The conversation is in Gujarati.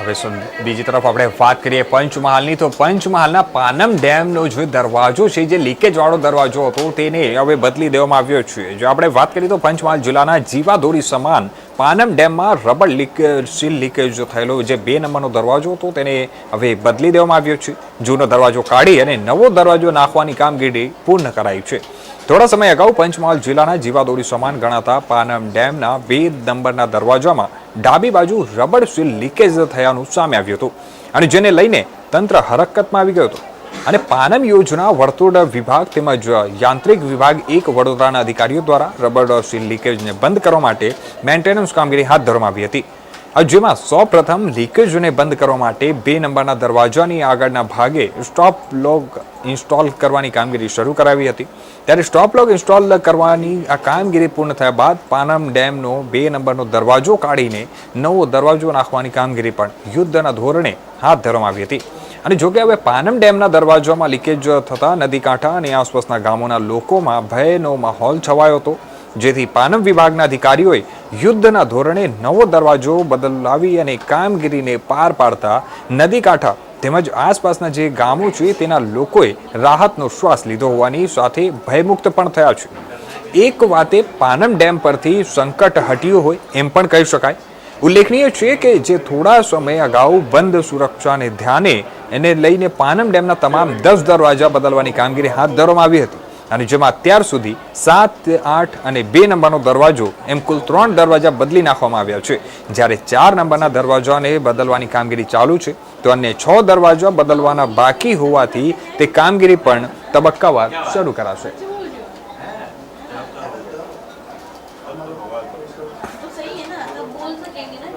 હવે બીજી તરફ આપણે વાત કરીએ પંચમહાલની, તો પંચમહાલના પાનમ ડેમનો જે દરવાજો છે, જે લીકેજ વાળો દરવાજો હતો, તેને હવે બદલી દેવામાં આવ્યો છે. જો આપણે વાત કરીએ તો પંચમહાલ જિલ્લાના જીવાદોરી સમાન પાનમ ડેમમાં રબર લીકેજ સીલ લીકેજ થયેલો જે બે નંબરનો દરવાજો હતો, તેને હવે બદલી દેવામાં આવ્યો છે. જૂનો દરવાજો કાઢી અને નવો દરવાજો નાખવાની કામગીરી પૂર્ણ કરાઈ છે. થોડા સમય અગાઉ પંચમહાલ જિલ્લાના જીવાદોરી સમાન ગણાતા પાનમ ડેમના બે નંબરના દરવાજામાં ડાબી બાજુ રબર સીલ લીકેજ થયાનું સામે આવ્યું હતું અને જેને લઈને તંત્ર હરકતમાં આવી ગયો હતો. અને પાનમ યોજના વર્તુળ વિભાગ તેમજ યાંત્રિક વિભાગ એક વડોદરાના અધિકારીઓ દ્વારા રબર સીલ લીકેજને બંધ કરવા માટે મેન્ટેનન્સ કામગીરી હાથ ધરવામાં આવી હતી. જેમાં સૌ પ્રથમ લીકેજને બંધ કરવા માટે બે નંબરના દરવાજાની આગળના ભાગે સ્ટોપ લોક ઇન્સ્ટોલ કરવાની કામગીરી શરૂ કરાવી હતી. ત્યારે સ્ટોપ લોક ઇન્સ્ટોલ કરવાની આ કામગીરી પૂર્ણ થયા બાદ પાનમ ડેમનો બે નંબરનો દરવાજો કાઢીને નવો દરવાજો નાખવાની કામગીરી પણ યુદ્ધના ધોરણે હાથ ધરવામાં આવી હતી. અને જોકે હવે પાનમ ડેમના દરવાજામાં લીકેજ થતા નદી કાંઠા અને આસપાસના ગામોના લોકોમાં ભયનો માહોલ છવાયો હતો. જેથી પાનમ વિભાગના અધિકારીઓએ યુદ્ધના ધોરણે નવો દરવાજો બદલાવી અને કામગીરીને પાર પાડતા નદી કાંઠા તેમજ આસપાસના જે ગામો છે તેના લોકોએ રાહતનો શ્વાસ લીધો હોવાની સાથે ભયમુક્ત પણ થયા છે. એક વાતે પાનમ ડેમ પરથી સંકટ હટ્યું હોય એમ પણ કહી શકાય. ઉલ્લેખનીય છે કે જે થોડા સમય અગાઉ બંધ સુરક્ષાને ધ્યાને એને લઈને પાનમ ડેમના તમામ દસ દરવાજા બદલવાની કામગીરી હાથ ધરવામાં આવી હતી. અને જેમાં અત્યાર સુધી સાત આઠ અને બે નંબરનો દરવાજો એમ કુલ ત્રણ દરવાજા બદલી નાખવામાં આવ્યા છે જ્યારે ચાર નંબરના દરવાજાને બદલવાની કામગીરી ચાલુ છે તો અન્ય છ દરવાજા બદલવાના બાકી હોવાથી તે કામગીરી પણ તબક્કાવાર શરૂ કરાશે तो सही है ना तब बोल सकेंगे ना